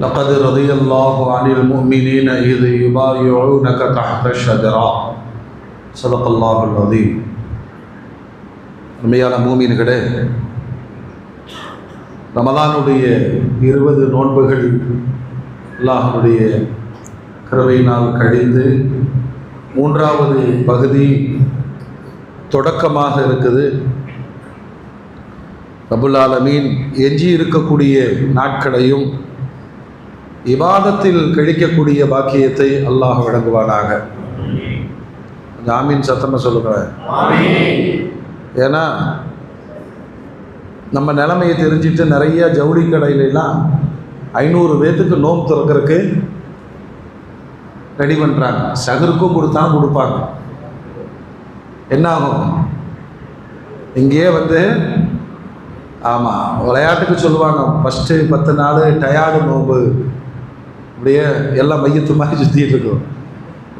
لقد رضي الله عن المؤمنين إذ يبايعونك تحت الشجرة صدق الله العظيم உண்மையான மூமீன்களே ரமதானுடைய இருபது நோன்புகள் அல்லாஹனுடைய கிருபையினால் கழிந்து மூன்றாவது பகுதி தொடக்கமாக இருக்குது ரபுல் ஆலமீன் எஞ்சி இருக்கக்கூடிய நாட்களையும் இபாதத்தில் கழிக்கக்கூடிய பாக்கியத்தை அல்லாஹ் வழங்குவானாக. ஜாமீன் சத்தமாக சொல்லுகிறேன் ஏன்னா நம்ம நிலைமையை தெரிஞ்சுட்டு நிறைய ஜவுளி கடையிலலாம் ஐநூறு பேத்துக்கு நோம்பு திறக்கிறதுக்கு ரெடி பண்ணுறாங்க சகருக்கும் கொடுத்தா கொடுப்பாங்க. என்ன ஆகும்? இங்கேயே வந்து ஆமாம் விளையாட்டுக்கு சொல்லுவாங்க. ஃபஸ்ட்டு பத்து நாள் டயார்டு நோம்பு அப்படியே எல்லாம் மையத்து மாதிரி சுற்றிட்டு இருக்கும்.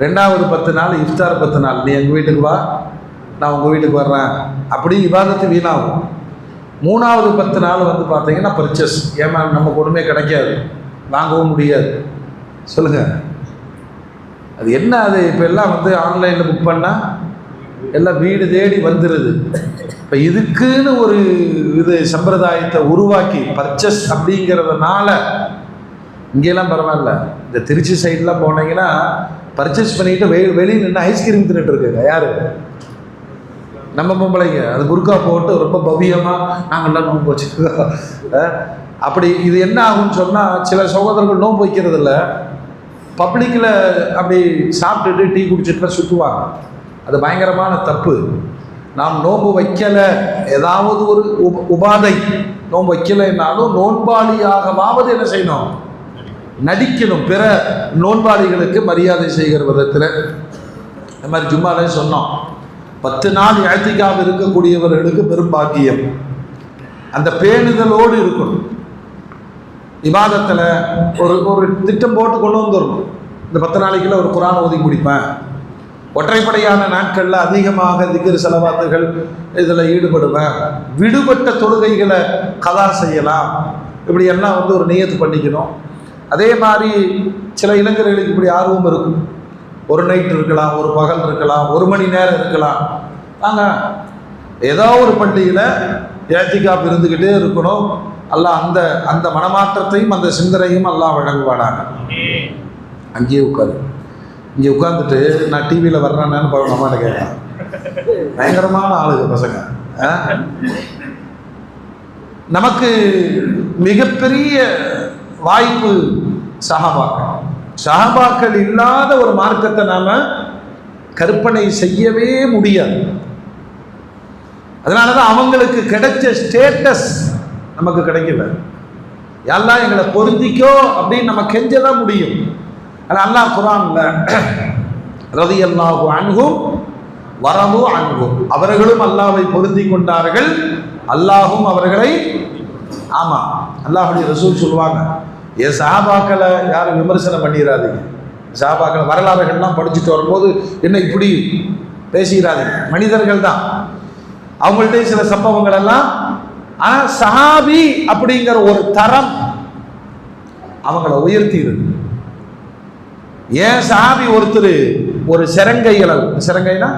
ரெண்டாவது பத்து நாள் இஃப்தார் பத்து நாள். நீ எங்கள் வீட்டுக்கு வா நான் உங்கள் வீட்டுக்கு வர்றேன். அப்படி விவாதத்து வீணாகும். மூணாவது பத்து நாள் வந்து பார்த்தீங்கன்னா பர்ச்சேஸ் ஏமா நமக்கு ஒன்றுமே கிடைக்காது. வாங்கவும் முடியாது. சொல்லுங்கள் அது என்ன அது? இப்போ எல்லாம் வந்து ஆன்லைனில் புக் பண்ணால் எல்லாம் வீடு தேடி வந்துடுது இப்போ இதுக்குன்னு ஒரு இது சம்பிரதாயத்தை உருவாக்கி பர்ச்சஸ் அப்படிங்கிறதுனால இங்கெல்லாம் பரவாயில்ல. இந்த திருச்சி சைட்லாம் போனீங்கன்னா பர்ச்சேஸ் பண்ணிட்டு வெ வெளியில் நின்று ஐஸ்கிரீம் தின்னுட்டு இருக்குங்க நம்ம பொம்பளைங்க. அது புர்கா போட்டு ரொம்ப பவ்யமாக நாங்கள்லாம் நோன்பு வச்சுருக்கோம் அப்படி இது என்ன ஆகும்னு சொன்னால் சில சகோதரர்கள் நோன்பு வைக்கிறது இல்லை பப்ளிக்கில் அப்படி சாப்பிட்டுட்டு டீ குடிச்சிட்டுலாம் சுற்றுவாங்க. அது பயங்கரமான தப்பு. நாம் நோன்பு வைக்கலை. ஏதாவது ஒரு உப உபாதை. நோன்பு வைக்கலைன்னாலும் நோன்பாளியாகவாவது என்ன செய்யணும்? நடிக்கணும். பிற நோன்பாளிகளுக்கு மரியாதை செய்கிற விதத்தில் இந்த மாதிரி ஜும்மாலே சொன்னோம். பத்து நாள் இழத்திக்காக இருக்கக்கூடியவர்களுக்கு பெரும் பாக்கியம். அந்த பேணுதலோடு இருக்கணும். விவாதத்தில் ஒரு ஒரு திட்டம் போட்டு கொண்டு வந்துடணும். இந்த பத்து நாளைக்குள்ள ஒரு குரான் ஒதுக்கி முடிப்பேன். ஒற்றைப்படையான நாட்களில் அதிகமாக திகிர் செலவாத்துகள் இதில் ஈடுபடுவேன். விடுபட்ட தொழுகைகளை கதா செய்யலாம். இப்படி எல்லாம் வந்து ஒரு நியத்து பண்ணிக்கணும். அதே மாதிரி சில இளைஞர்களுக்கு இப்படி ஆர்வம் இருக்கும். ஒரு நைட் இருக்கலாம் ஒரு பகல் இருக்கலாம் ஒரு மணி நேரம் இருக்கலாம். நாங்கள் ஏதோ ஒரு பள்ளியில் ஏத்திகாப் இருந்துக்கிட்டே இருக்கணும். அல்லாஹ் அந்த அந்த மனமாற்றத்தையும் அந்த சிந்தனையும் எல்லாம் வழங்குவானாங்க. அங்கேயே உட்காரு. இங்கே உட்காந்துட்டு நான் டிவியில் வர்றேன்னு பாருங்க கேட்டேன் பயங்கரமான ஆளுங்க பசங்க. நமக்கு மிகப்பெரிய வாய்ப்பு சஹாபாக்கள் சஹாபாக்கள் இல்லாத ஒரு மார்க்கத்தை நாம் கற்பனை செய்யவே முடியாது. அதனால தான் அவங்களுக்கு கிடைச்ச ஸ்டேட்டஸ் நமக்கு கிடைக்கல. எல்லாம் எங்களை பொருந்திக்கோ அப்படின்னு நம்ம கெஞ்சதான் முடியும். ஆனால் அல்லாஹ் குரான்ல ரதி அல்லாஹு அன்கும் வரவு அன்கும் அவர்களும் அல்லாவை பொருந்தி கொண்டார்கள். அல்லாஹும் அவர்களை ஆமாம் அல்லாஹுடைய ரசூல் சொல்லுவாங்க என் சாபாக்களை யாரும் விமர்சனம் பண்ணிடாதீங்க சாபாக்களை வரலாறுகள்லாம் படிச்சுட்டு வரும்போது என்ன இப்படி பேசிடாதீங்க மனிதர்கள் தான். அவங்கள்ட்ட சில சம்பவங்கள் எல்லாம் ஆனால் சஹாபி அப்படிங்கிற ஒரு தரம் அவங்கள உயர்த்தி இருக்கு ஏன் சஹாபி ஒருத்தர் ஒரு சிறங்கை அளவு சிறங்கைனா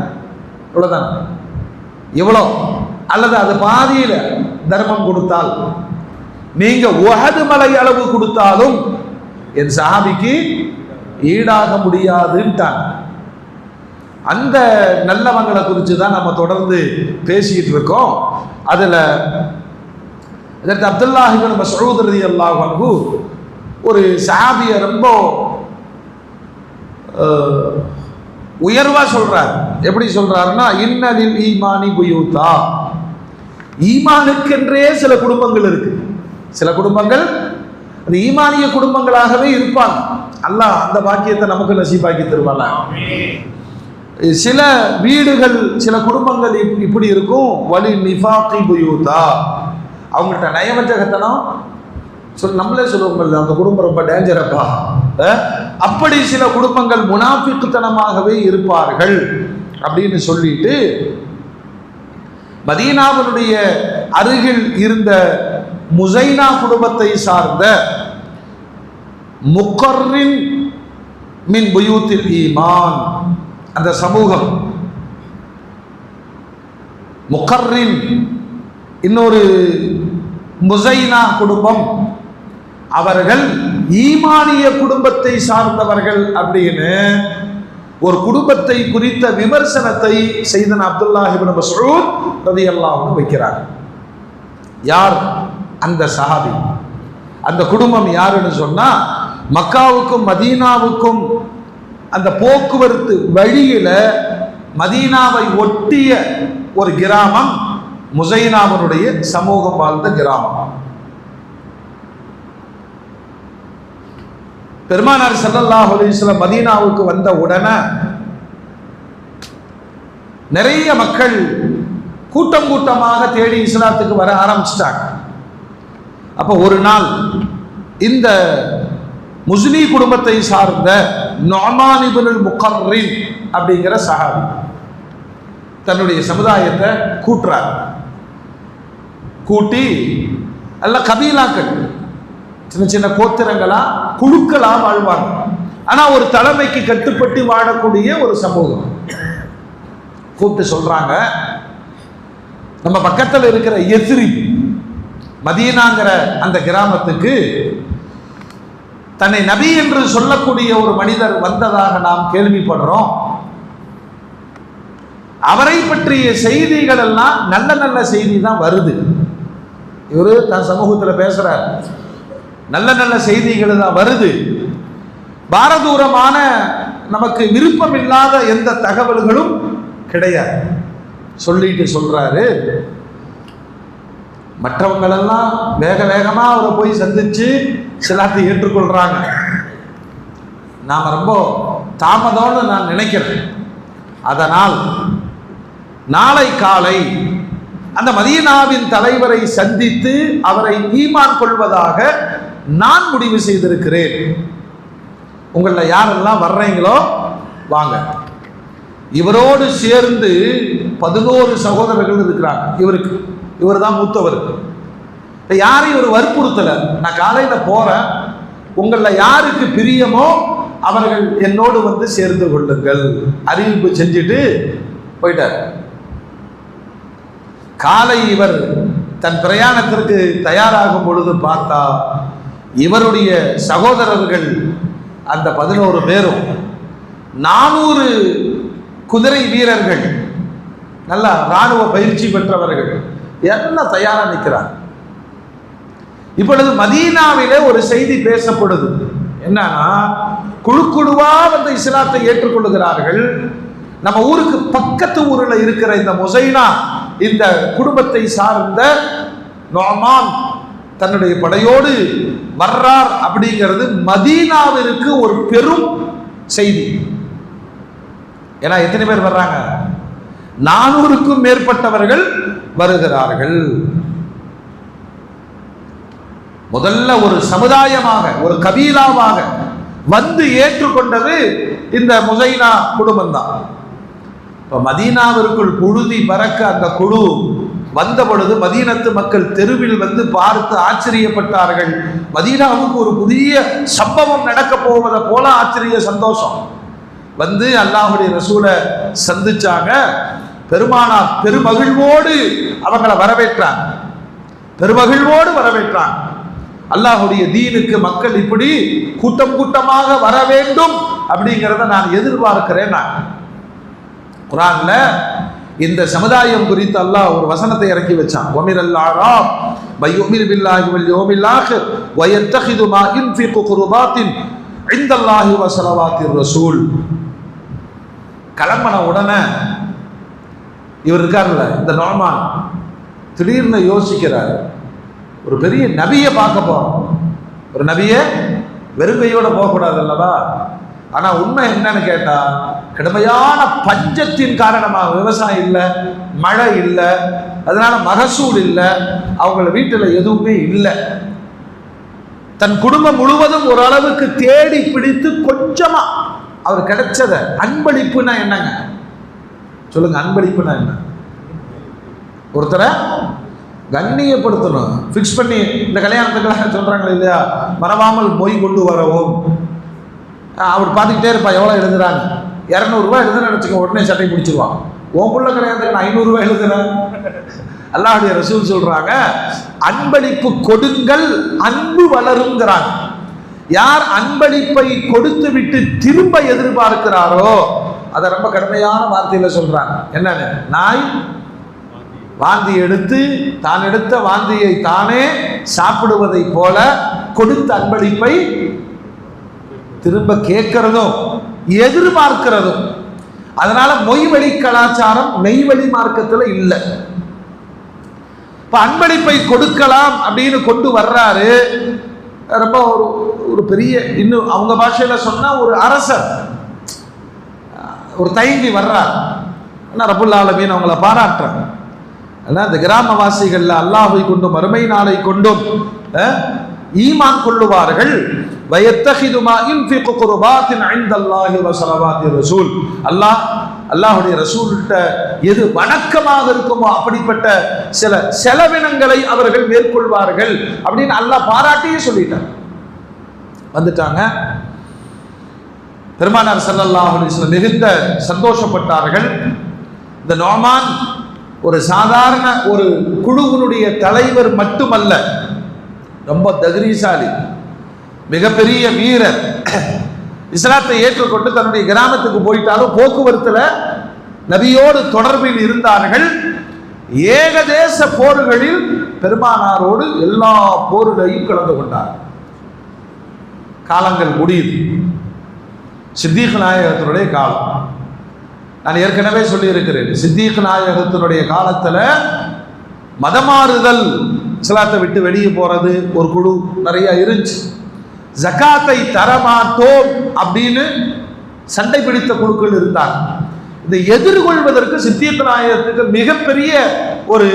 இவ்வளோதான் இவ்வளோ அல்லது அது பாதியில் தர்மம் கொடுத்தால் நீங்க உஹது மலை அளவு கொடுத்தாலும் என் சஹாபிக்கு ஈடாக முடியாதுன்ட்டாங்க. அந்த நல்லவங்களை குறித்து தான் நம்ம தொடர்ந்து பேசிக்கிட்டு இருக்கோம். அதில் இதற்கு அப்துல்லாஹிபின் மசூத் ரதி அல்லாஹ் ஒரு சஹாபியை ரொம்ப உயர்வாக சொல்கிறார் எப்படி சொல்கிறாருன்னா இன்னதில் ஈமானி புயூத்தா. ஈமானுக்கென்றே சில குடும்பங்கள் இருக்குது சில குடும்பங்கள் அந்த ஈமானிய குடும்பங்களாகவே இருப்பாங்க. அல்லாஹ் அந்த பாக்கியத்தை நமக்கு நசீபாக்கி தருவாங்க சில வீடுகள் சில குடும்பங்கள் இப்படி இருக்கும். வலி நிஃபாக்கி புயூதா. அவங்கள்ட்ட நயவஞ்சகத்தனம். சொல் நம்மளே சொல்லுவோம் அந்த குடும்பம் ரொம்ப டேஞ்சரப்பா அப்படி சில குடும்பங்கள் முனாஃபிக்குத்தனமாகவே இருப்பார்கள். அப்படின்னு சொல்லிட்டு மதீனாவினுடைய அருகில் இருந்த முசைனா குடும்பத்தை சார்ந்த முக்கர்ரின் மின் புயூத்தில் ஈமான். அந்த சமூகம் முக்கர்ரின் இன்னொரு முசைனா குடும்பம். அவர்கள் ஈமானிய குடும்பத்தை சார்ந்தவர்கள் அப்படின்னு ஒரு குடும்பத்தை குறித்த விமர்சனத்தை செய்தன் அப்துல்லாஹிபின் மசூத் ரதியல்லாஹு வைக்கிறார். யார்? அந்த சஹாபி. அந்த குடும்பம் யாருன்னு சொன்னால் மக்காவுக்கும் மதீனாவுக்கும் அந்த போக்குவரத்து வழியில் மதீனாவை ஒட்டிய ஒரு கிராமம் முசைனாவனுடைய சமூகம் வாழ்ந்த கிராமம். பெருமானார் ஸல்லல்லாஹு அலைஹி மதீனாவுக்கு வந்த உடனே நிறைய மக்கள் கூட்டம் கூட்டமாக தேடி இஸ்லாத்துக்கு வர ஆரம்பிச்சிட்டாங்க. அப்போ ஒரு நாள் இந்த முஸ்லி குடும்பத்தை சார்ந்த நொமானிபுல் முகர்ரின் அப்படிங்கிற சஹாபி தன்னுடைய சமுதாயத்தை கூட்டுறார். கூட்டி நல்ல கபீலாக்கள் சின்ன சின்ன கோத்திரங்களா குழுக்களா வாழ்வாங்க. ஆனா ஒரு தலைமைக்கு கட்டுப்பட்டு வாழக்கூடிய ஒரு சமூகம். கூப்பிட்டு சொல்றாங்க நம்ம பக்கத்தில் இருக்கிற எதிரி மதீனாங்கிற அந்த கிராமத்துக்கு தன்னை நபி என்று சொல்லக்கூடிய ஒரு மனிதர் வந்ததாக நாம் கேள்விப்படுறோம். அவரை பற்றிய செய்திகள் எல்லாம் நல்ல நல்ல செய்தி தான் வருது. இவர் தன் சமூகத்தில் பேசுகிறார் நல்ல நல்ல செய்திகள் தான் வருது. பாரதூரமான நமக்கு விருப்பம் இல்லாத எந்த தகவல்களும் கிடையாது. சொல்லிட்டு சொல்றாரு. மற்றவங்களெல்லாம் வேக வேகமாக அவரை போய் சந்தித்து சிலாத்தை ஏற்றுக்கொள்கிறாங்க நாம் ரொம்ப தாமதம்னு நான் நினைக்கிறேன். அதனால் நாளை காலை அந்த மதீனாவின் தலைவரை சந்தித்து அவரை ஈமான் கொள்வதாக நான் முடிவு செய்திருக்கிறேன். உங்களில் யாரெல்லாம் வர்றீங்களோ வாங்க. இவரோடு சேர்ந்து பதினோரு சகோதரர்கள் இருக்கிறாங்க. இவருக்கு இவர் தான் மூத்தவர். இப்போ யாரையும் இவர் வற்புறுத்தலை. நான் காலையில் போகிறேன் உங்களில் யாருக்கு பிரியமோ அவர்கள் என்னோடு வந்து சேர்ந்து கொள்ளுங்கள். அறிவிப்பு செஞ்சுட்டு போயிட்டார். காலை இவர் தன் பிரயாணத்திற்கு தயாராகும் பொழுது பார்த்தா இவருடைய சகோதரர்கள் அந்த பதினோரு பேரும் நானூறு குதிரை வீரர்கள் நல்லா இராணுவ பயிற்சி பெற்றவர்கள். என்ன தயாராக நிற்கிறார் இப்பொழுது மதீனாவிலே ஒரு செய்தி பேசப்படுது. என்னன்னா குழு குழுவா வந்து இஸ்லாத்தை ஏற்றுக்கொள்ளுகிறார்கள். நம்ம ஊருக்கு பக்கத்து ஊரில் இருக்கிற இந்த முசைனா இந்த குடும்பத்தை சார்ந்த நொமான் தன்னுடைய படையோடு வர்றார் அப்படிங்கிறது மதீனாவிற்கு ஒரு பெரும் செய்தி. ஏன்னா எத்தனை பேர் வர்றாங்க? நானூறுக்கும் மேற்பட்டவர்கள் வருகிறார்கள். முதல்ல ஒரு சமுதாயமாக ஒரு கபீலாவாக வந்து ஏற்றுக்கொண்டது இந்த முசைனா குடும்பம் தான் இப்போ மதீனாவிற்குள் புழுதி பறக்க அந்த குழு வந்த பொழுது மதீனத்து மக்கள் தெருவில் வந்து பார்த்து ஆச்சரியப்பட்டார்கள். மதீனாவுக்கு ஒரு புதிய சம்பவம் நடக்க போவதை போல ஆச்சரிய சந்தோஷம். வந்து அல்லாஹுடைய ரசூலை சந்திச்சாங்க. பெருமானார் பெருமகிழ்வோடு அவங்களை வரவேற்றான் பெருமகிழ்வோடு வரவேற்றான் அல்லாஹுடைய தீனுக்கு மக்கள் இப்படி கூட்டம் கூட்டமாக வர வேண்டும் அப்படிங்கிறத நான் எதிர்பார்க்கிறேன் நான். குரான்ல இந்த சமுதாயம் குறித்து அல்லாஹ் ஒரு வசனத்தை இறக்கி வச்சான். ஒமிர் அல்லாஹா பையுமிர் பில்லாஹி வல் யோமில்லாஹ் ஆகிர் மா யுன்ஃபிகு குருபாத்தின் இந்தல்லாஹி வசலவாத்தின் ரசூல். கிளம்பன உடனே இவர் இருக்கார்ல இந்த நோமான் திடீர்னு யோசிக்கிறார் ஒரு பெரிய நபியை பார்க்க போகிறோம் ஒரு நபியை வெறுமையோடு போகக்கூடாது அல்லவா? ஆனால் உண்மை என்னன்னு கேட்டால் கடுமையான பஞ்சத்தின் காரணமாக விவசாயம் இல்லை மழை இல்லை அதனால மகசூல் இல்லை அவங்கள வீட்டில் எதுவுமே இல்லை. தன் குடும்பம் முழுவதும் ஓரளவுக்கு தேடி பிடித்து கொஞ்சமாக அவர் கிடைச்சத அன்பளிப்புனா என்னங்க? சொல்லுங்க அன்பளிப்புனா என்ன? ஒருத்தரை கண்ணியப்படுத்தணும். ஃபிக்ஸ் பண்ணி இந்த கல்யாணத்துக்கெல்லாம் சொல்கிறாங்களே இல்லையா? மறவாமல் மொய் கொண்டு வரவும். அவர் பார்த்துக்கிட்டே இருப்பா எவ்வளோ எழுதுறாங்க இரநூறுவா எழுதுன்னு நினச்சிக்க உடனே சட்டை பிடிச்சிருவான். உன் பிள்ளை கல்யாணத்துக்கு நான் ஐநூறுரூவா எழுதுறேன். அல்லாவுடைய ரசூல் சொல்கிறாங்க அன்பளிப்பு கொடுங்கள் அன்பு வளருங்கிறாங்க. யார் அன்பளிப்பை கொடுத்து விட்டு திரும்ப எதிர்பார்க்கிறாரோ அதை ரொம்ப கடுமையான வார்த்தையில் சொல்கிறாங்க என்னன்னு? நாய் வாந்தி எடுத்து தான் எடுத்த வாந்தியை தானே சாப்பிடுவதைப் போல கொடுத்த அன்பளிப்பை திரும்ப கேட்கிறதும் எதிர்பார்க்கிறதும். அதனால மொய்வழி கலாச்சாரம் மெய்வழி மார்க்கத்தில் இல்லை. இப்போ அன்பளிப்பை கொடுக்கலாம் அப்படின்னு கொண்டு வர்றாரு. ரொம்ப ஒரு ஒரு பெரிய இன்னும் அவங்க பாஷையில் சொன்னால் ஒரு அரசர். ஒரு தயங்கி வர்றார். ஆனால் ரபுல் ஆலமீன் அவங்கள பாராட்டுறாங்க. ஆனால் இந்த கிராமவாசிகளில் அல்லாஹை கொண்டும் மறுமை நாளை கொண்டும் ஈமான் கொள்ளுவார்கள். வயத்தஹிதுமா இன்ஃபிகு குர்பாத்தின் ஐந்தல்லாஹி அல்லாஹி ஸலவாத்தி ரசூல். அல்லாஹ் அல்லாஹுடைய ரசூல்கிட்ட எது வணக்கமாக இருக்குமோ அப்படிப்பட்ட சில செலவினங்களை அவர்கள் மேற்கொள்வார்கள் அப்படின்னு அல்லாஹ் பாராட்டியே சொல்லிட்டார். வந்துட்டாங்க. பெருமானார் ஸல்லல்லாஹு மிகுந்த சந்தோஷப்பட்டார்கள். இந்த நோமான் ஒரு சாதாரண ஒரு குழுவினுடைய தலைவர் மட்டுமல்ல ரொம்ப தகிரிசாலி மிகப்பெரிய வீரர். இஸ்லாத்தை ஏற்றுக்கொண்டு தன்னுடைய கிராமத்துக்கு போயிட்டாலும் போக்குவரத்தில் நபியோடு தொடர்பில் இருந்தார்கள். ஏகதேச போர்களில் பெருமானாரோடு எல்லா போர்களையும் கலந்து கொண்டார். காலங்கள் முடியுது. சித்தீக் நாயகத்தினுடைய காலம். நான் ஏற்கனவே சொல்லியிருக்கிறேன் சித்தீக் நாயகத்தினுடைய காலத்தில் மதமாறுதல் இஸ்லாத்தை விட்டு வெளியே போகிறது ஒரு குழு நிறைய இருந்துச்சு. ஜகாத்தை தரமாட்டோம் அப்படின்னு சண்டை பிடித்த குழுக்கள் இருந்தாங்க. இதை எதிர்கொள்வதற்கு சித்தியத்த நாயகத்துக்கு மிகப்பெரிய ஒரு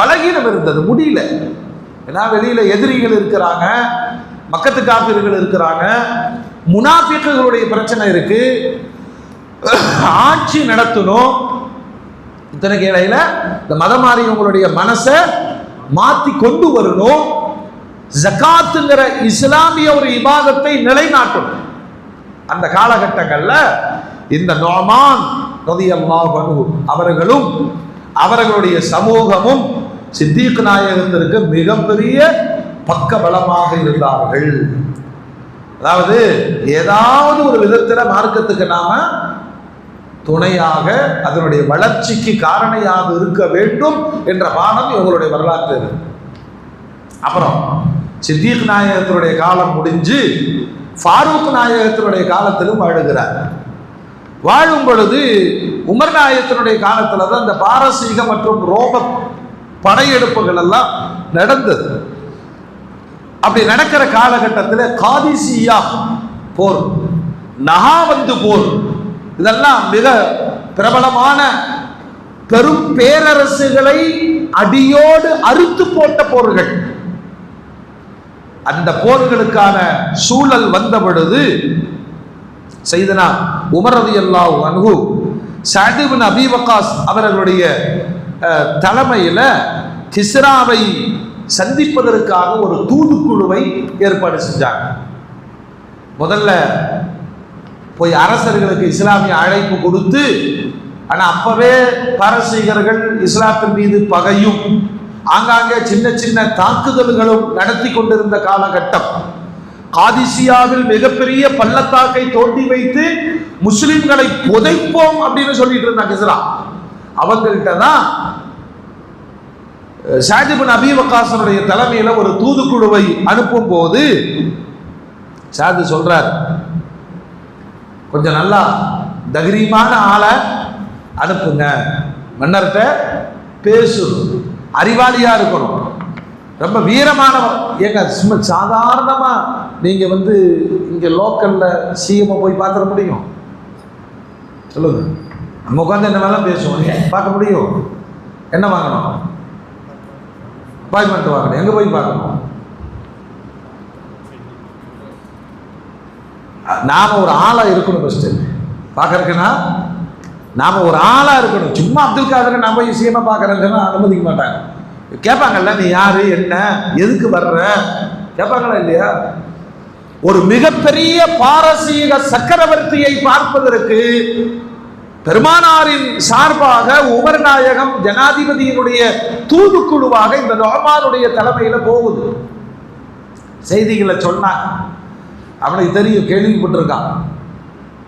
பலகீனம் இருந்தது முடியல. ஏன்னா வெளியில் எதிரிகள் இருக்கிறாங்க மக்கத்து காப்பீர்கள் இருக்கிறாங்க முனாஃபிக்குகளுடைய பிரச்சனை இருக்கு. ஆட்சி நடத்தணும். இத்தனைக்கு இடையில இந்த மதம் மாறியவங்களுடைய மனசை மாத்தி கொண்டு வரணும். ஜக்காத்துங்கிற இஸ்லாமிய ஒரு இபாதத்தை நிலைநாட்டணும். அந்த காலகட்டங்கள்ல இந்த நோமான் ரலியல்லாஹு அவர்களும் அவர்களுடைய சமூகமும் சித்தீக் நாயகத்திற்கு மிகப்பெரிய பக்க பலமாக இருந்தார்கள். அதாவது ஏதாவது ஒரு விதத்தில் மார்க்கத்துக்கு நாம துணையாக அதனுடைய வளர்ச்சிக்கு காரணியாக இருக்க வேண்டும் என்ற பானம் இவங்களுடைய வரலாற்று அப்புறம் சித்தீக் நாயகத்தினுடைய காலம் முடிஞ்சு ஃபாரூக் நாயகத்தினுடைய காலத்திலும் வாழுகிறார். வாழும் பொழுது உமர் நாயகத்தினுடைய காலத்தில் தான் இந்த பாரசீக மற்றும் ரோம படையெடுப்புகள் எல்லாம் நடந்தது. அப்படி நடக்கிற காலகட்டத்தில் காதிசியா போர் நகாவந்து போர் இதெல்லாம் மிக பிரபலமான பெரும் பேரரசுகளை அடியோடு அறுத்து போட்ட போர்கள். அந்த போர்களுக்கான சூழல் வந்த பொழுது செய்தனா உமரது எல்லா அன்ஹு சாதிபின் அபிவகாஸ் அவர்களுடைய தலைமையில் கிஸ்ராவை சந்திப்பதற்காக ஒரு தூதுக்குழுவை ஏற்பாடு செஞ்சாங்க. முதல்ல போய் அரசர்களுக்கு இஸ்லாமிய அழைப்பு கொடுத்து ஆனால் அப்பவே பாரசீகர்கள் இஸ்லாத்தின் மீது பகையும் ஆங்காங்கே சின்ன சின்ன தாக்குதல்களும் நடத்தி கொண்டிருந்த காலகட்டம். காதிசியாவில் மிகப்பெரிய பள்ளத்தாக்கை தோண்டி வைத்து முஸ்லிம்களை புதைப்போம் அப்படின்னு சொல்லிட்டு இருந்தாங்க இஸ்லாம். அவங்கள்ட்ட தான் ஷாஜிபின் அபி வக்காசனுடைய தலைமையில் ஒரு தூதுக்குழுவை அனுப்பும் போது ஷாது சொல்றார் கொஞ்சம் நல்லா தகிரியமான ஆளை அனுப்புங்க. மன்னர்கிட்ட பேசணும் அறிவாளியா இருக்கணும். ரொம்ப வீரமானவர். ஏங்க சும்மா சாதாரணமாக நீங்கள் வந்து இங்கே லோக்கலில் சிஎம் போய் பார்த்துட முடியும்? சொல்லுங்க. நம்ம உட்காந்து என்ன வேலை பேசுவோம். பார்க்க முடியும். என்ன வாங்கணும்? அப்பாயின்மெண்ட் வாங்கணும் எங்கே போய் பார்க்கணும்? நாம ஒரு ஆளாக இருக்கணும் ஃபஸ்ட்டு பார்க்கறதுக்குன்னா நாம் ஒரு ஆளாக இருக்கணும். சும்மா அப்துல் காதரை நான் போய் சிஎம்மா அனுமதிக்க மாட்டாங்க. கேட்பாங்கல்ல நீ யார்? என்ன? எதுக்கு வர்ற? கேட்பாங்களா இல்லையா? ஒரு மிகப்பெரிய பாரசீக சக்கரவர்த்தியை பார்ப்பதற்கு பெருமானாரின் சார்பாக உமர் நாயகம் ஜனாதிபதியினுடைய தூதுக்குழுவாக இந்த நோமானுடைய தலைமையில போகுது. செய்திகளை சொன்னாங்க அவனுக்கு தெரியும் கேள்விப்பட்டிருக்கான்.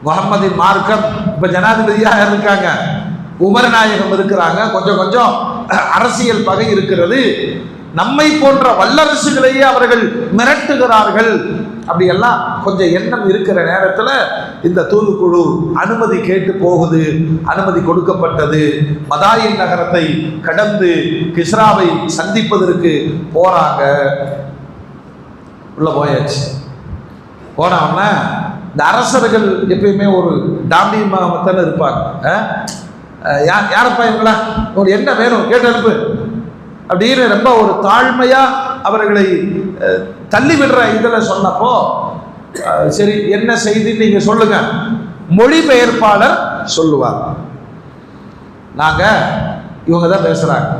முகமதின் மார்க்கம் இப்போ ஜனாதிபதியாக இருக்காங்க. உமர் நாயகம் இருக்கிறாங்க. கொஞ்சம் கொஞ்சம் அரசியல் பகை இருக்கிறது. நம்மை போன்ற வல்லரசுகளையே அவர்கள் மிரட்டுகிறார்கள். அப்படியெல்லாம் கொஞ்சம் எண்ணம் இருக்கிற நேரத்தில் இந்த தூதுக்குழு அனுமதி கேட்டு போகுது அனுமதி கொடுக்கப்பட்டது. மதாயின் நகரத்தை கடந்து கிஸ்ராவை சந்திப்பதற்கு போறாங்க. உள்ள போயாச்சு. போனவொன்னே இந்த அரசர்கள் எப்பயுமே ஒரு டாம்பியமாகத்தான் இருப்பாங்க. யாரப்பா இவங்களா? ஒரு என்ன வேணும்? கேட்டு அனுப்பு. அப்படின்னு ரொம்ப ஒரு தாழ்மையாக அவர்களை தள்ளிவிடுற இதில் சொன்னப்போ சரி என்ன செய்தின்னு நீங்கள் சொல்லுங்க. மொழிபெயர்ப்பாளர் சொல்லுவார். நாங்கள் இவங்க தான் பேசுறாங்க.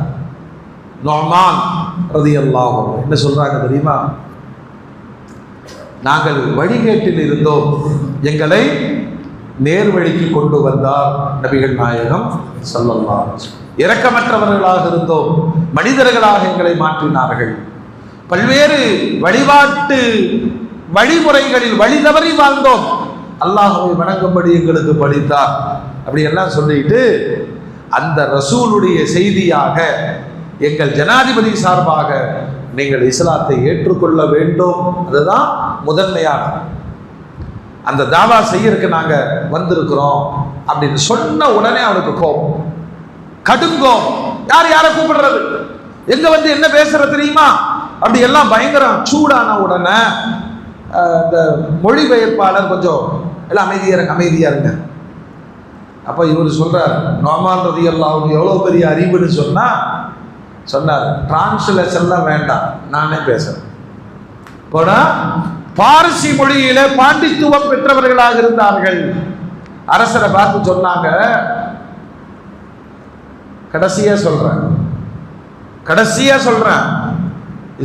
நொமான் எல்லாம் என்ன சொல்கிறாங்க தெரியுமா? நாங்கள் வழிகேட்டில் இருந்தோம். எங்களை நேர்வழிக்கு கொண்டு வந்தார் நபிகள் நாயகம் சொல்லலாம் இரக்கமற்றவர்களாக இருந்தோம். மனிதர்களாக எங்களை மாற்றினார்கள். பல்வேறு வழிபாட்டு வழிமுறைகளில் வழி தவறி வாழ்ந்தோம். அல்லாஹ்வை வணங்கும்படி எங்களுக்கு பழித்தார் அப்படி எல்லாம் சொல்லிட்டு அந்த ரசூலுடைய செய்தியாக எங்கள் ஜனாதிபதி சார்பாக நீங்கள் இஸ்லாத்தை ஏற்றுக்கொள்ள வேண்டும். அதுதான் முதன்மையான. அந்த தாவா செய்யறதுக்கு நாங்கள் வந்திருக்கிறோம் அப்படின்னு சொன்ன உடனே அவனுக்கு கோபம். கடுங்கோபம். யார் யாரை கூப்பிடுறது? எங்க வந்து என்ன பேசுற தெரியுமா? அப்படி எல்லாம் பயங்கரம் சூடான உடனே இந்த மொழிபெயர்ப்பாளர் கொஞ்சம் எல்லாம் அமைதியா இருங்க அமைதியா இருங்க. அப்ப இவர் சொல்றார் நோமான் ரதி அல்லாஹ் எவ்வளவு பெரிய அறிவுன்னு சொன்னா சொன்னார் டிரான்ஸ்லேஷன்லாம் வேண்டாம் நானே பேசுறேன். போனா பாரசி மொழியில பாண்டித்துவம் பெற்றவர்களாக இருந்தார்கள். அரசரை பார்த்து சொன்னாங்க. கடைசியா சொல்றேன். கடைசியா சொல்றேன்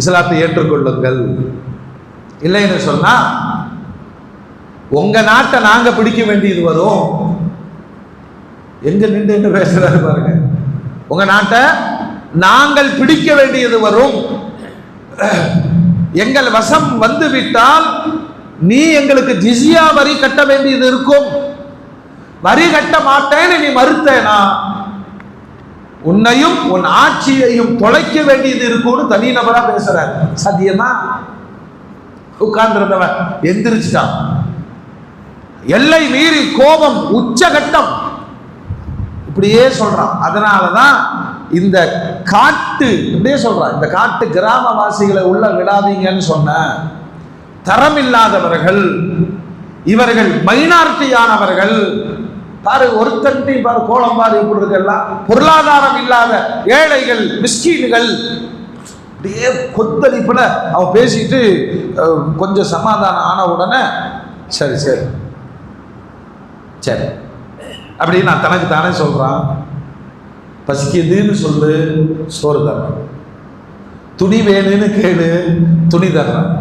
இஸ்லாத்தை ஏற்றுக்கொள்ளுங்கள். இல்லைன்னு சொன்னா உங்க நாட்டை நாங்க பிடிக்க வேண்டியது வரும். எங்க நின்று பேசுகிறாரு பேசுறாரு பாருங்க. உங்க நாட்டை நாங்கள் பிடிக்க வேண்டியது வரும். எங்கள் வசம் வந்து விட்டால் நீ எங்களுக்கு ஜிசியா வரி கட்ட வேண்டியது இருக்கும். வரி கட்ட மாட்டேன்னு நீ மறுத்தேனா? உன்னையும் உன் ஆட்சியையும் தொலைக்க வேண்டியது இருக்கும்னு தனிநபரா பேசுறார். சத்தியமா? உட்கார்ந்திருந்தவன் எந்திரிச்சிட்டான். எல்லை மீறி கோபம் உச்சகட்டம். இப்படியே சொல்றான். அதனாலதான் இந்த காட்டு இப்படியே சொல்றான். இந்த காட்டு கிராமவாசிகளை உள்ள விடாதீங்கன்னு சொன்ன தரம் இல்லாதவர்கள் இவர்கள் மைனாரிட்டியானவர்கள் பாரு ஒருத்தன்ட்டி பாரு கோலம் பாரு இப்படி இருக்கெல்லாம். பொருளாதாரம் இல்லாத ஏழைகள் மிஸ்கீன்கள். அப்படியே கொத்தளிப்புல அவன் பேசிட்டு கொஞ்சம் சமாதானம் ஆன உடனே சரி சரி. சரி. அப்படின்னு நான் தனக்கு தானே சொல்றான். பசிக்குதுன்னு சொல்லு சோறு தர்றேன். துணி வேணும்னு கேளு துணி தர்றேன்.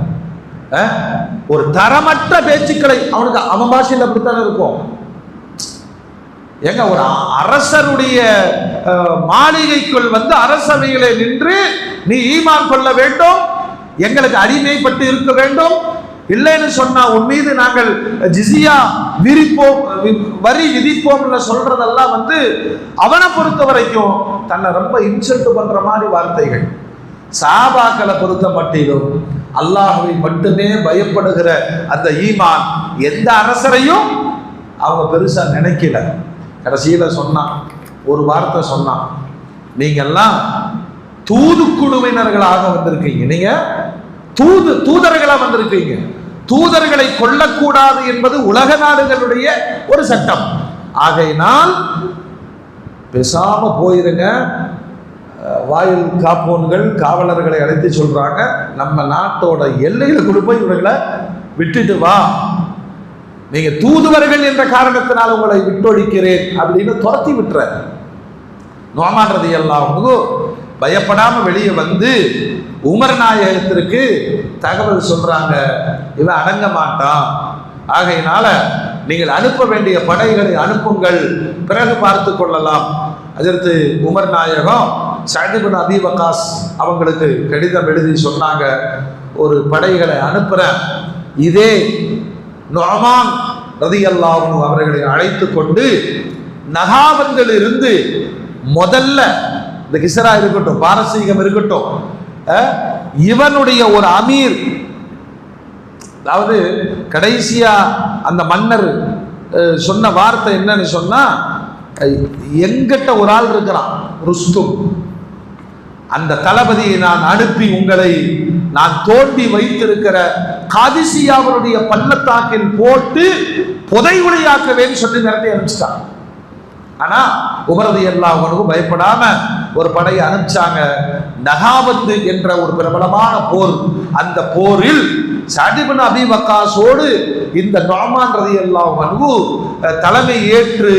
ஒரு தரமற்ற பேச்சுக்களை அவனுக்கு அவன் பாஷையில் அப்படித்தானே இருக்கும்? ஏங்க ஒரு அரசருடைய மாளிகைக்குள் வந்து அரசவையிலே நின்று நீ ஈமான் கொள்ள வேண்டும் எங்களுக்கு அடிமைப்பட்டு இருக்க வேண்டும். இல்லைன்னு சொன்னா உன் மீது நாங்கள் ஜிசியா விரிப்போம் வரி விதிப்போம்ல சொல்றதெல்லாம் வந்து அவனை பொறுத்த வரைக்கும் தன்னை ரொம்ப இன்சல்ட் பண்ற மாதிரி வார்த்தைகள். சாபாக்களை பொறுத்த மட்டிலும் அல்லாஹுவை மட்டுமே பயப்படுகிற அந்த ஈமான் எந்த அரசரையும் அவங்க பெருசா நினைக்கல. கடைசியில் சொன்னான் ஒரு வார்த்தை சொன்னான் நீங்கெல்லாம் தூதுக்குழுவினர்களாக வந்திருக்கீங்க. நீங்கள் தூது தூதர்களாக வந்திருக்கீங்க. தூதர்களை கொல்லக்கூடாது என்பது உலக நாடுகளுடைய ஒரு சட்டம். ஆகையினால் பேசாம போயிருங்க. வாயில் காப்போன்கள் காவலர்களை அழைத்து சொல்றாங்க. நம்ம நாட்டோட எல்லையில கொண்டு போய் இவர்களை விட்டுட்டு வா. நீங்க தூதுவர்கள் என்ற காரணத்தினால் உங்களை விட்டொழிக்கிறேன் அப்படின்னு துரத்தி விட்டுற நோமான்றது எல்லாம் பயப்படாம வெளியே வந்து உமர் நாயகத்திற்கு தகவல் சொல்றாங்க. இவன் அடங்க மாட்டான் ஆகையினால நீங்கள் அனுப்ப வேண்டிய படைகளை அனுப்புங்கள். பிறகு பார்த்து கொள்ளலாம். அதற்கு உமர் நாயகம் சஹிபின் அபி அவங்களுக்கு கடிதம் எழுதி சொன்னாங்க. ஒரு படைகளை அனுப்புறேன். இதே நொமான் ரதியல்லாஹு அவர்களை அழைத்து கொண்டு நகாவந்தில் இருந்து முதல்ல இந்த கிசரா இருக்கட்டும் பாரசீகம் இருக்கட்டும் இவனுடைய ஒரு அமீர் அதாவது கடைசியா அந்த மன்னர் சொன்ன வார்த்தை என்னன்னு சொன்னா எங்கிட்ட ஒரு ஆள் இருக்கிறான் ருஸ்தும். அந்த தளபதியை நான் அனுப்பி உங்களை நான் தோண்டி வைத்திருக்கிற காதிசியாவருடைய பள்ளத்தாக்கில் போட்டு புதைகுழியாக்குவேன்னு சொல்லி மிரட்டி அனுப்பிச்சிட்டான் ஆனா உமரது எல்லா உணவும் பயப்படாம ஒரு படையை அனுப்பிச்சாங்க. நகாவத்து என்ற ஒரு பிரபலமான போர். அந்த போரில் சடிபின் அபி வக்காசோடு இந்த நோமான் ரதி எல்லா உணவு தலைமை ஏற்று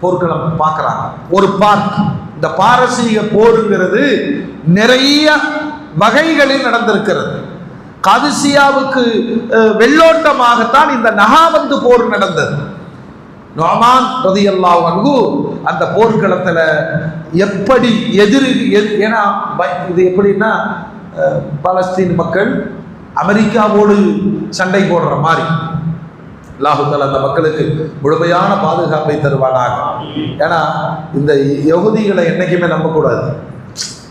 போர்க்களம் பார்க்கறாங்க. ஒரு பார்க். இந்த பாரசீக போருங்கிறது நிறைய வகைகளில் நடந்திருக்கிறது. காதிசியாவுக்கு வெள்ளோட்டமாகத்தான் இந்த நகாவந்து போர் நடந்தது. நோமான் ரதியல்லாஹு அன்ஹு அந்த போர்க்களத்தில் எப்படி எதிரி எது- ஏன்னா இது எப்படின்னா பாலஸ்தீன் மக்கள் அமெரிக்காவோடு சண்டை போடுற மாதிரி. அல்லாஹுத்தால அந்த மக்களுக்கு முழுமையான பாதுகாப்பை தருவானாக. ஏன்னா இந்த யகுதிகளை என்றைக்குமே நம்பக்கூடாது.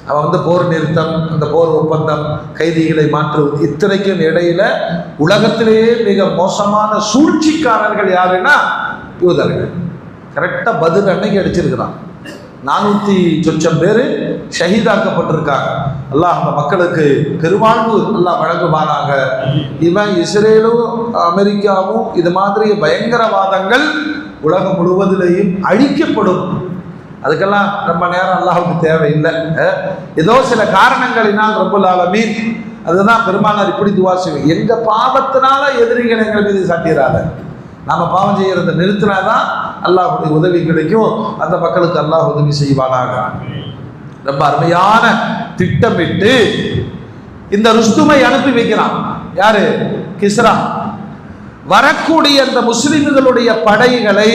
அவன் வந்து போர் நிறுத்தம் அந்த போர் ஒப்பந்தம் கைதிகளை மாற்றுவது இத்தனைக்கும் இடையில உலகத்திலேயே மிக மோசமான சூழ்ச்சிக்காரர்கள் யாருன்னா யூதர்கள். கரெக்டாக பதில் அன்னைக்கு அடிச்சிருக்கிறான். நானூற்றி சொச்சம் பேர் ஷஹீதாக்கப்பட்டிருக்காங்க. அல்லாஹ் அந்த மக்களுக்கு பெருவாழ்வு எல்லாம் வழங்குவானாக. இவன் இஸ்ரேலும் அமெரிக்காவும் இது மாதிரி பயங்கரவாதங்கள் உலகம் முழுவதிலேயும் அழிக்கப்படும். அதுக்கெல்லாம் ரொம்ப நேரம் அல்லாஹுக்கு தேவையில்லை. ஏதோ சில காரணங்களினால் ரப்புல் ஆலமீன் அதுதான் பெருமானார் இப்படி துவா செய்வோம் எங்க பாவத்தினால எதிரிகள் எங்கள் மீது சாட்டிடாத நாம பாவம் செய்யறத நிறுத்தினாதான் அல்லாஹுடைய உதவி கிடைக்கும். அந்த மக்களுக்கு அல்லாஹ் உதவி செய்வானாக. ரொம்ப அருமையான திட்டமிட்டு இந்த ருஸ்துமை அனுப்பி வைக்கிறான். யாரு? கிஸ்ரா. வரக்கூடிய அந்த முஸ்லிம்களுடைய படைகளை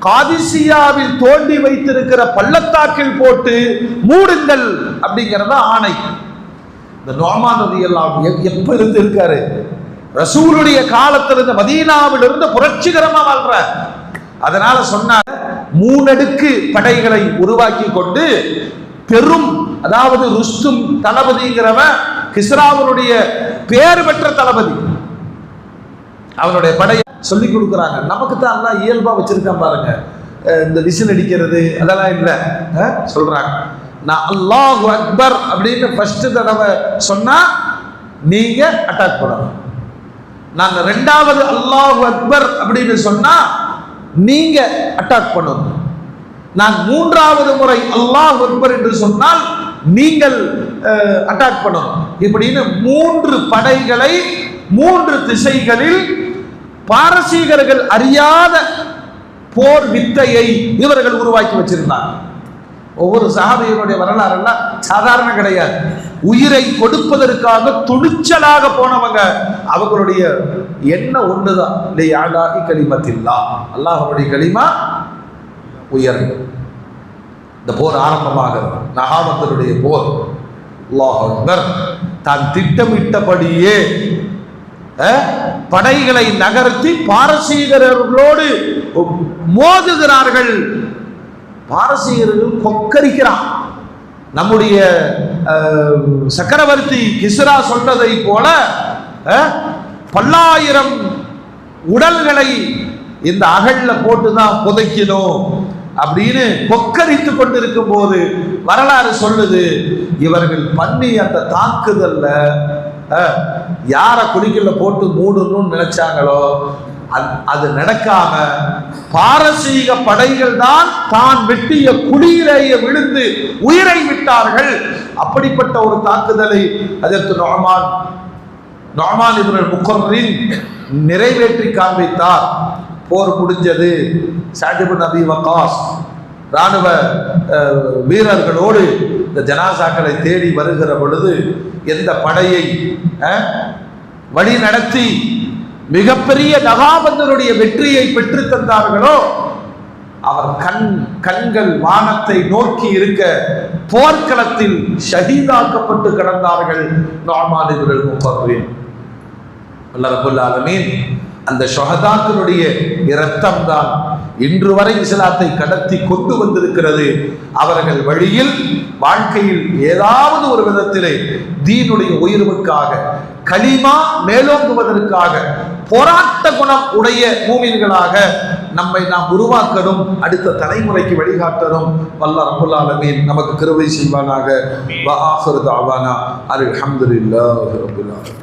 காதிசியாவில் தோண்டி வைத்திருக்கிற பள்ளத்தாக்கில் போட்டு மூடுங்கள் அப்படிங்கிறத ஆணை. இந்த நோமான் ரதி எல்லாம் எப்ப இருந்து இருக்காரு ரசூலுடைய காலத்திலிருந்து மதீனாவிலிருந்து புரட்சிகரமா வாழ்ற அதனால சொன்னாங்க மூணடுக்கு படைகளை உருவாக்கி கொண்டு பெரும் அதாவது ருஸ்தும் தளபதிங்கிறவன் கிஸ்ராவனுடைய பேர் பெற்ற தளபதி. அவனுடைய படை சொல்லி கொடுக்குறாங்க. நமக்கு தான் எல்லாம் இயல்பாக வச்சுருக்கேன் பாருங்க. இந்த விசில் அடிக்கிறது அதெல்லாம் இல்லை. சொல்கிறாங்க நான் அல்லாஹ் அக்பர் அப்படின்னு ஃபஸ்ட்டு தடவை சொன்னால் நீங்கள் அட்டாக் பண்ணணும். நாங்கள் ரெண்டாவது அல்லாஹ் அக்பர் அப்படின்னு சொன்னால் நீங்கள் அட்டாக் பண்ணணும். நான் மூன்றாவது முறை அல்லாஹ் அக்பர் என்று சொன்னால் நீங்கள் அட்டாக் பண்ணணும். இப்படின்னு மூன்று படைகளை மூன்று திசைகளில் பாரசீகர்கள் அறியாத போர் வித்தையை இவர்கள் உருவாக்கி வச்சிருந்தாங்க. ஒவ்வொரு சஹாபியினுடைய வரலாறெல்லாம் சாதாரண கிடையாது. உயிரை கொடுப்பதற்காக துணிச்சலாக போனவங்க அவங்களுடைய என்ன ஒன்றுதான் இல்லை யாடாகி களிமத்தில்லா அல்லாஹ்வுடைய களிமா உயர் இந்த போர் ஆரம்பமாகிறது. நகாமத்தனுடைய போர். அல்லாஹர் தான் திட்டமிட்டபடியே படைகளை நகர்த்தி பாரசீகர்களோடு மோதுகிறார்கள். பாரசீகர்கள் கொக்கரிக்கிறான் நம்முடைய சக்கரவர்த்தி கிஸ்ரா சொன்னதை போல பல்லாயிரம் உடல்களை இந்த அகல்ல போட்டு தான் புதைக்கணும் அப்படின்னு கொக்கரித்து கொண்டிருக்கும் போது வரலாறு சொல்லுது. இவர்கள் பண்ணி அந்த தாக்குதல்ல யாரை குடிக்கல போட்டு மூடணும்னு நினைச்சாங்களோ அது- அது நடக்காம பாரசீக படைகள் தான் தான் வெட்டிய குழியிலேயே விழுந்து உயிரை விட்டார்கள். அப்படிப்பட்ட ஒரு தாக்குதலை அதற்கு நொஹமான் நொஹமான் இவர்கள் முக்கரின் நிறைவேற்றி காண்பித்தார். போர் முடிஞ்சது. சாஜிபு நபி வகாஸ் இராணுவ வீரர்களோடு இந்த ஜனாசாக்களை தேடி வருகிற பொழுது எந்த படையை வழி நடத்தி மிகப்பெரிய நகாபந்தருடைய வெற்றியை பெற்று தந்தார்களோ அவர் கண் கண்கள் வானத்தை நோக்கி இருக்க போர்க்களத்தில் ஷஹீதாக்கப்பட்டு கிடந்தார்கள். நார்மான் முப்பது முப்பர்வீன் அல்ல மீன் அந்த ஷஹதாக்களுடைய இரத்தம் தான் இன்று வரை இஸ்லாத்தை கடத்தி கொண்டு வந்திருக்கிறது. அவர்கள் வழியில் வாழ்க்கையில் ஏதாவது ஒரு விதத்திலே தீனுடைய உயர்வுக்காக களிமா மேலோங்குவதற்காக போராட்ட குணம் உடைய மூமின்களாக நம்மை நாம் உருவாக்கணும் அடுத்த தலைமுறைக்கு வழிகாட்டணும். வல்ல ரபுல் ஆலமீன் நமக்கு கிருபை செய்வானாக. அல்ஹம்துலில்லாஹி ரப்பில் ஆலமீன்.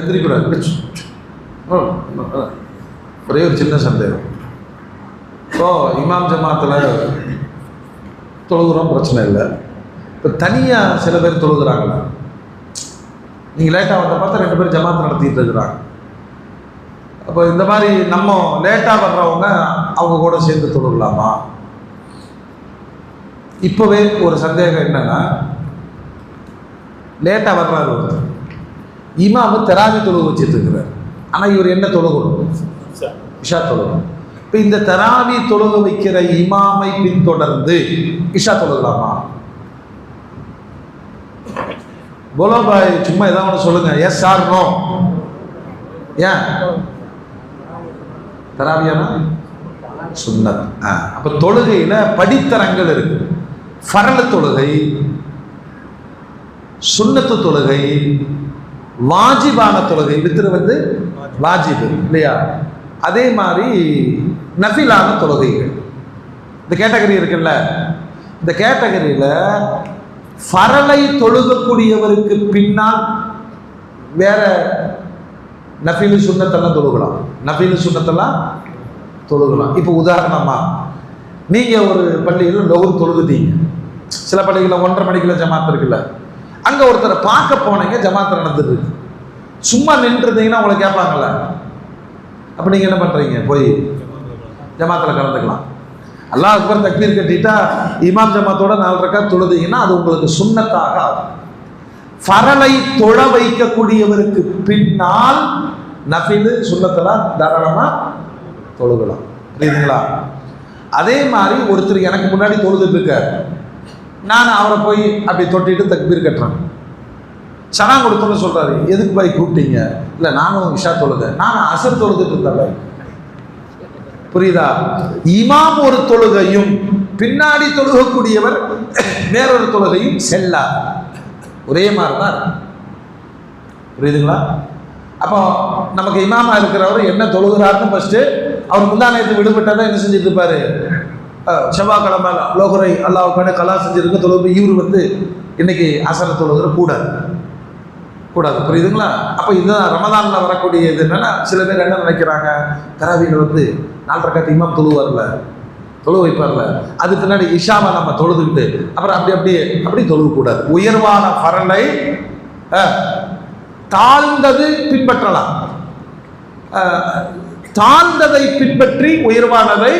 எந்திரிக்கூடாது. ஒரே ஒரு சின்ன சந்தேகம். இப்போ இமாம் ஜமாத்தில் தொழுகிறோம் பிரச்சனை இல்லை. இப்போ தனியாக சில பேர் தொழுகிறாங்களா? நீங்கள் லேட்டாக வந்த பார்த்தா ரெண்டு பேரும் ஜமாத் நடத்திட்டு இருக்கிறாங்க. அப்போ இந்த மாதிரி நம்ம லேட்டாக வர்றவங்க அவங்க கூட சேர்ந்து தொழுகலாமா? இப்போவே ஒரு சந்தேகம் என்னன்னா லேட்டாக வர்றாரு ஒருத்தர். இமாமு தெராவி தொழுகு வச்சுட்டு இருக்கிறார். ஆனால் இவர் என்ன தொழுகணும்? இஷா தொழுகணும். இப்போ இந்த தெராவி தொழுக வைக்கிற இமாமை பின்தொடர்ந்து இஷா தொழுகலாமா? போலோ பாய் சும்மா ஏதாவது ஒன்று சொல்லுங்க. Yes or no? ஏன்? தராவியானா? சுன்னத். ஆ. அப்போ தொழுகையில் படித்தரங்கள் இருக்கு. ஃபரல தொழுகை சுன்னத்து தொழுகை வாஜிபான தொழுகை வித்திரு வந்து வாஜிபு இல்லையா? அதே மாதிரி நஃபிலான தொழுகைகள். இந்த கேட்டகரி இருக்குல்ல? இந்த கேட்டகரியில் ஃபரலை தொழுகக்கூடியவருக்கு பின்னால் வேற நஃபிலு சுண்ணத்தெல்லாம் தொழுகலாம். நஃபிலு சுண்ணத்தெல்லாம் தொழுகலாம். இப்போ உதாரணமாக நீங்கள் ஒரு பள்ளியில் லோகர் தொழுகுதீங்க சில பள்ளிகளில் ஒன்றரை மணிக்குள்ள ஜமாத் இருக்குல்ல. அங்கே ஒருத்தரை பார்க்க போனீங்க ஜமாத் நடந்துட்டு இருக்கு. சும்மா நின்றுருந்தீங்கன்னா உங்களை கேட்பாங்கல்ல. அப்போ நீங்கள் என்ன பண்ணுறீங்க போய் ஜமாத்தில் கலந்துக்கலாம். அல்லாஹ் அக்பர் தக்பீர் கட்டிட்டா இமாம் ஜமாத்தோட நாலு ரக்கா தொழுதீங்கன்னா அது உங்களுக்கு சுண்ணத்தாக ஆகும். ஃபரலை தொழ வைக்கக்கூடியவருக்கு பின்னால் நஃபிலு சுண்ணத்தெல்லாம் தாராளமாக தொழுகலாம். புரியுதுங்களா? அதே மாதிரி ஒருத்தர் எனக்கு முன்னாடி தொழுதுட்டு இருக்கார். நான் அவரை போய் அப்படி தொட்டிட்டு தக்பீர் கட்டுறேன். சனா கொடுத்தோன்னு சொல்கிறாரு எதுக்கு பாய் கூப்பிட்டீங்க? இல்லை நானும் இஷா தொழுது நான் அசர் தொழுதுட்டு இருந்தேன் பாய். புரியுதா? இமாம் ஒரு தொழுகையும் பின்னாடி தொழுகக்கூடியவர் வேறொரு தொழுகையும் செல்லா ஒரே மாதிரி தான் புரியுதுங்களா? அப்போ நமக்கு இமாமா இருக்கிறவர் என்ன தொழுகிறாருன்னு ஃபஸ்ட்டு அவர் முந்தானயத்தை தான் என்ன செஞ்சுட்டு இருப்பாரு? செவ்வாய்க்கிழமை லோகரை அல்லாவுக்கான கலா செஞ்சிருக்க தொழுகு இவர் வந்து இன்னைக்கு அசர தொழுகிற கூடாது. கூடாது. புரியுதுங்களா? அப்போ இதுதான் ரமதானில் வரக்கூடிய இது என்னென்னா சில பேர் என்ன நினைக்கிறாங்க? தராவியில் வந்து நாலரை காட்டு இமாம் தொழுவார்ல. தொழு வைப்பார்ல. அது பின்னாடி இஷாவை நம்ம தொழுதுக்கிட்டு அப்புறம் அப்படி அப்படியே அப்படி தொழுகக்கூடாது. உயர்வான பரலை தாழ்ந்தது பின்பற்றலாம். தாழ்ந்ததை பின்பற்றி உயர்வானதை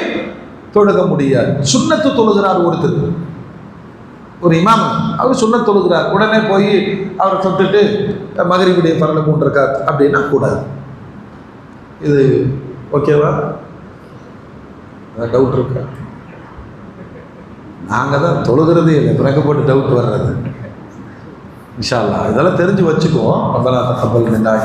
தொழுக முடியாது. சுண்ணத்து தொழுகிறார் ஒருத்தர். ஒரு இமாம் அவர் சுண்ணத் தொழுகிறார். உடனே போய் அவரை தொட்டுட்டு மகரிபுடைய பரலை மூன்றிருக்கார் அப்படின்னா கூடாது. இது ஓகேவா டவுட் இருக்கா? நாங்கள் தான் தொழுகிறதே இல்லை. பிறகு போட்டு டவுட் வர்றது. இன்ஷா அல்லாஹ் இதெல்லாம் தெரிஞ்சு வச்சுக்குவோம். ரப்பனா தகப்பல் நின்றாங்க